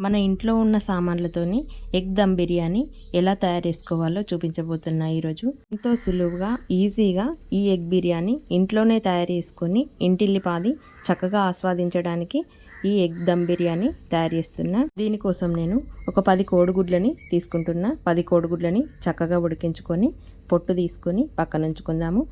మన ఇంట్లో ఉన్న సామాన్లతోని ఎగ్ దమ్ బిర్యానీ ఎలా తయారు చేసుకోవాలో చూపించబోతున్నా ఈరోజు ఎంతో సులువుగా ఈజీగా ఈ ఎగ్ బిర్యానీ ఇంట్లోనే తయారు చేసుకొని ఇంటిల్లిపాది చక్కగా ఆస్వాదించడానికి ఈ ఎగ్ దమ్ బిర్యానీ తయారు చేస్తున్నా. దీనికోసం నేను ఒక పది కోడిగుడ్లని తీసుకుంటున్నా. పది కోడిగుడ్లని చక్కగా ఉడికించుకొని పొట్టు తీసుకొని పక్కన ఉంచుకుందాము.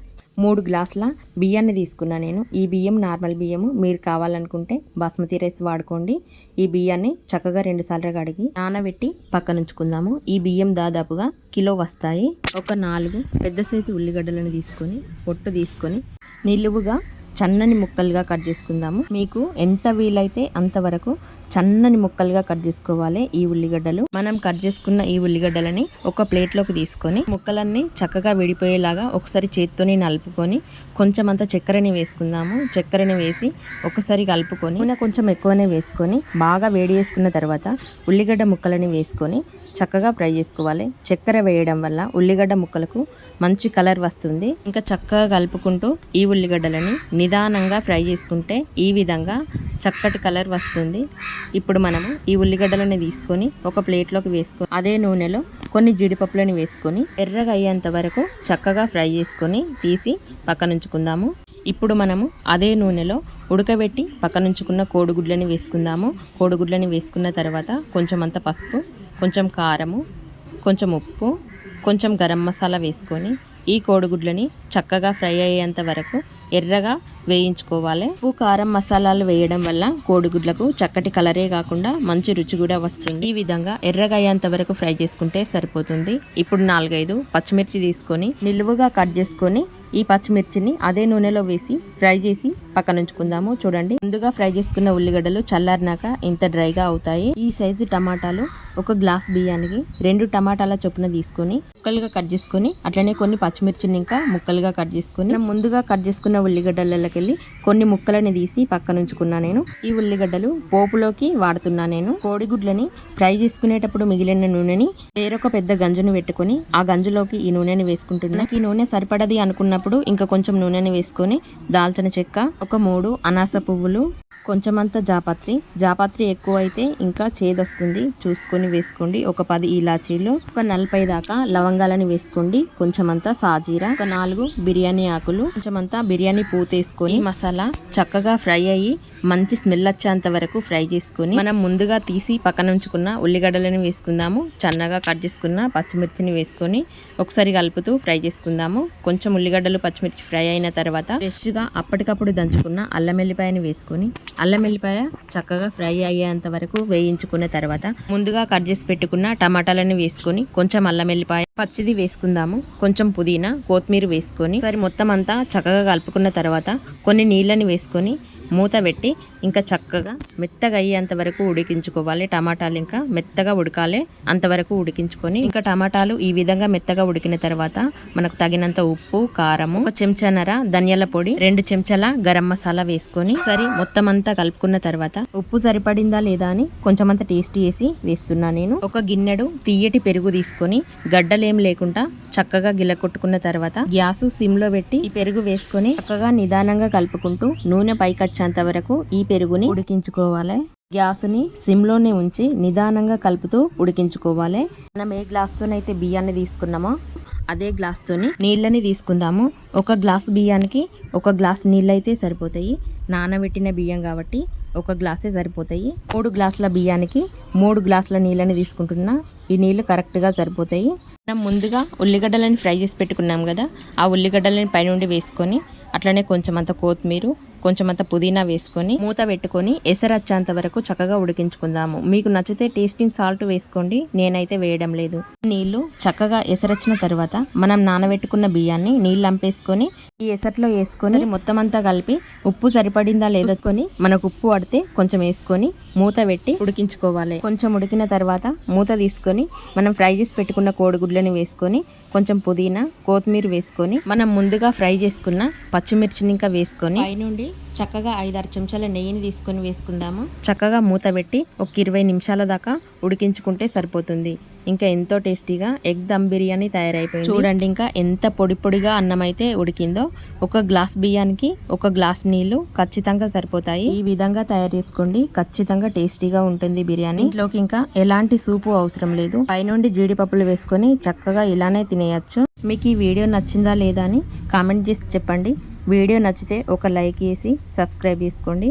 మూడు గ్లాసుల బియ్యాన్ని తీసుకున్నా నేను. ఈ బియ్యం నార్మల్ బియ్యము. మీరు కావాలనుకుంటే బాస్మతి రైస్ వాడుకోండి. ఈ బియ్యాన్ని చక్కగా రెండు సార్లు కడిగి నానబెట్టి పక్కన ఉంచుకుందాము. ఈ బియ్యం దాదాపుగా కిలో వస్తాయి. ఒక నాలుగు పెద్ద సైజు ఉల్లిగడ్డలను తీసుకొని పొట్టు తీసుకొని నిలువుగా చన్నని ముక్కలుగా కట్ చేసుకుందాము. మీకు ఎంత వీలైతే అంతవరకు చన్నని ముక్కలుగా కట్ చేసుకోవాలి ఈ ఉల్లిగడ్డలు. మనం కట్ చేసుకున్న ఈ ఉల్లిగడ్డలని ఒక ప్లేట్లోకి తీసుకొని ముక్కలన్నీ చక్కగా విడిపోయేలాగా ఒకసారి చేత్తోని నలుపుకొని కొంచెం అంత చక్కెరని వేసుకుందాము. చక్కెరని వేసి ఒకసారి కలుపుకొని నూనె కొంచెం ఎక్కువనే వేసుకొని బాగా వేడి చేసుకున్న తర్వాత ఉల్లిగడ్డ ముక్కలని వేసుకొని చక్కగా ఫ్రై చేసుకోవాలి. చక్కెర వేయడం వల్ల ఉల్లిగడ్డ ముక్కలకు మంచి కలర్ వస్తుంది. ఇంకా చక్కగా కలుపుకుంటూ ఈ ఉల్లిగడ్డలని నిదానంగా ఫ్రై చేసుకుంటే ఈ విధంగా చక్కటి కలర్ వస్తుంది. ఇప్పుడు మనము ఈ ఉల్లిగడ్డలని తీసుకొని ఒక ప్లేట్లోకి వేసుకొని అదే నూనెలో కొన్ని జీడిపప్పులను వేసుకొని ఎర్రగా అయ్యేంత వరకు చక్కగా ఫ్రై చేసుకొని తీసి పక్కనుంచుకుందాము. ఇప్పుడు మనము అదే నూనెలో ఉడకబెట్టి పక్కనుంచుకున్న కోడిగుడ్లని వేసుకుందాము. కోడిగుడ్లని వేసుకున్న తర్వాత కొంచెం అంత పసుపు కొంచెం కారము కొంచెం ఉప్పు కొంచెం గరం మసాలా వేసుకొని ఈ కోడిగుడ్లని చక్కగా ఫ్రై అయ్యేంత వరకు ఎర్రగా వేయించుకోవాలి. ఉప్పు కారం మసాలాలు వేయడం వల్ల కోడిగుడ్లకు చక్కటి కలరే కాకుండా మంచి రుచి కూడా వస్తుంది. ఈ విధంగా ఎర్రగా అయ్యేంత వరకు ఫ్రై చేసుకుంటే సరిపోతుంది. ఇప్పుడు నాలుగైదు పచ్చిమిర్చి తీసుకొని నిలువుగా కట్ చేసుకొని ఈ పచ్చిమిర్చిని అదే నూనెలో వేసి ఫ్రై చేసి పక్కన ఉంచుకుందాము చూడండి. ముందుగా ఫ్రై చేసుకున్న ఉల్లిగడ్డలు చల్లారినాక ఇంత డ్రైగా అవుతాయి. ఈ సైజు టమాటాలు ఒక గ్లాస్ బియ్యానికి రెండు టమాటాల చొప్పున తీసుకొని ముక్కలుగా కట్ చేసుకొని అట్లనే కొన్ని పచ్చిమిర్చిని ఇంకా ముక్కలుగా కట్ చేసుకొని ముందుగా కట్ చేసుకున్న ఉల్లిగడ్డలకెళ్ళి కొన్ని ముక్కలని తీసి పక్కన ఉంచుకున్నా నేను. ఈ ఉల్లిగడ్డలు పోపులోకి వాడుతున్నా నేను. కోడిగుడ్లని ఫ్రై చేసుకునేటప్పుడు మిగిలిన నూనెని వేరొక పెద్ద గంజును పెట్టుకొని ఆ గంజులోకి ఈ నూనెని వేసుకుంటున్నా. ఈ నూనె సరిపడది అనుకున్న అనుకున్నప్పుడు ఇంకా కొంచెం నూనెని వేసుకొని దాల్చిన చెక్క ఒక మూడు అనాస పువ్వులు కొంచెమంత జాపత్రి. జాపత్రి ఎక్కువ అయితే ఇంకా చేదొస్తుంది. చూసుకొని వేసుకోండి. ఒక పది ఇలాచీలు ఒక నలభై దాకా లవంగాలని వేసుకోండి. కొంచెమంతా సాజీరా ఒక నాలుగు బిర్యానీ ఆకులు కొంచెమంతా బిర్యానీ పూత వేసుకొని మసాలా చక్కగా ఫ్రై అయ్యి మంచి స్మెల్ వచ్చేంత వరకు ఫ్రై చేసుకొని మనం ముందుగా తీసి పక్కన ఉంచుకున్న ఉల్లిగడ్డలను వేసుకుందాము. చన్నగా కట్ చేసుకున్న పచ్చిమిర్చిని వేసుకొని ఒకసారి కలుపుతూ ఫ్రై చేసుకుందాము. కొంచెం ఉల్లిగడ్డలు పచ్చిమిర్చి ఫ్రై అయిన తర్వాత ఫ్రెష్గా అప్పటికప్పుడు దంచుకున్న అల్లం వెల్లిపాయని వేసుకొని అల్లం వెల్లిపాయ చక్కగా ఫ్రై అయ్యేంత వరకు వేయించుకున్న తర్వాత ముందుగా కట్ చేసి పెట్టుకున్న టమాటాలను వేసుకొని కొంచెం అల్లం వెల్లిపాయ పచ్చిది వేసుకుందాము. కొంచెం పుదీనా కొత్తిమీర వేసుకొని సరే మొత్తం అంతా చక్కగా కలుపుకున్న తర్వాత కొన్ని నీళ్ళని వేసుకొని మూత పెట్టి ఇంకా చక్కగా మెత్తగా అయ్యేంత వరకు ఉడికించుకోవాలి. టమాటాలు ఇంకా మెత్తగా ఉడకాలి. అంతవరకు ఉడికించుకొని ఇంకా టమాటాలు ఈ విధంగా మెత్తగా ఉడికిన తర్వాత మనకు తగినంత ఉప్పు కారము ఒక చెంచానర ధనియాల పొడి రెండు చెంచాల గరం మసాలా వేసుకొని సరి మొత్తం అంతా కలుపుకున్న తర్వాత ఉప్పు సరిపడిందా లేదా అని కొంచెం అంత టేస్ట్ చేసి వేస్తున్నా నేను. ఒక గిన్నెడు తీయటి పెరుగు తీసుకొని గడ్డలేం లేకుండా చక్కగా గిల్ల కొట్టుకున్న తర్వాత గ్యాస్ సిమ్లో పెట్టి ఈ పెరుగు వేసుకొని చక్కగా నిదానంగా కలుపుకుంటూ నూనె పైకి వచ్చేంత వరకు ఈ పెరుగుని ఉడికించుకోవాలి. గ్యాస్ని సిమ్లోనే ఉంచి నిదానంగా కలుపుతూ ఉడికించుకోవాలి. మనం ఏ గ్లాస్తోనైతే బియ్యాన్ని తీసుకున్నామో అదే గ్లాస్తోని నీళ్ళని తీసుకుందాము. ఒక గ్లాస్ బియ్యానికి ఒక గ్లాస్ నీళ్ళు అయితే సరిపోతాయి. నానబెట్టిన బియ్యం కాబట్టి ఒక గ్లాసే సరిపోతాయి. మూడు గ్లాసుల బియ్యానికి మూడు గ్లాసుల నీళ్ళని తీసుకుంటున్నా. ఈ నీళ్ళు కరెక్ట్గా సరిపోతాయి. మనం ముందుగా ఉల్లిగడ్డలని ఫ్రై చేసి పెట్టుకున్నాం కదా ఆ ఉల్లిగడ్డలని పైనుండి వేసుకొని అట్లనే కొంచెం అంత కొత్తిమీర కొంచెం అంత పుదీనా వేసుకొని మూత పెట్టుకొని ఎసరచ్చేంత వరకు చక్కగా ఉడికించుకుందాము. మీకు నచ్చితే టేస్టింగ్ సాల్ట్ వేసుకోండి. నేనైతే వేయడం లేదు. నీళ్ళు చక్కగా ఎసరచ్చిన తర్వాత మనం నానబెట్టుకున్న బియ్యాన్ని నీళ్ళు అంపేసుకొని ఈ ఎసట్లో వేసుకొని మొత్తం అంతా కలిపి ఉప్పు సరిపడిందా లేదొసుకొని మనకు ఉప్పు పడితే కొంచెం వేసుకొని మూత పెట్టి ఉడికించుకోవాలి. కొంచెం ఉడికిన తర్వాత మూత తీసుకొని మనం ఫ్రై చేసి పెట్టుకున్న కోడిగుడ్లని వేసుకొని కొంచెం పుదీనా కొత్తిమీర వేసుకొని మనం ముందుగా ఫ్రై చేసుకున్న పచ్చిమిర్చిని ఇంకా వేసుకొని పైనుండి చక్కగా ఐదారు చెంచాల నెయ్యిని తీసుకొని వేసుకుందాము. చక్కగా మూత పెట్టి ఒక ఇరవై నిమిషాల దాకా ఉడికించుకుంటే సరిపోతుంది. ఇంకా ఎంతో టేస్టీగా ఎగ్ దమ్ బిర్యానీ తయారైపోయింది. చూడండి ఇంకా ఎంత పొడి పొడిగా అన్నం అయితే ఉడికిందో. ఒక గ్లాస్ బియ్యానికి ఒక గ్లాస్ నీళ్ళు ఖచ్చితంగా సరిపోతాయి. ఈ విధంగా తయారు చేసుకోండి. ఖచ్చితంగా టేస్టీగా ఉంటుంది బిర్యానీ. ఇంట్లోకి ఇంకా ఎలాంటి సూపు అవసరం లేదు. పైనుండి జీడిపప్పులు వేసుకొని చక్కగా ఇలానే తినేయచ్చు. మీకు ఈ వీడియో నచ్చిందా లేదా అని కామెంట్ చేసి చెప్పండి. వీడియో నచ్చితే ఒక లైక్ చేసి సబ్స్క్రైబ్ చేసుకోండి.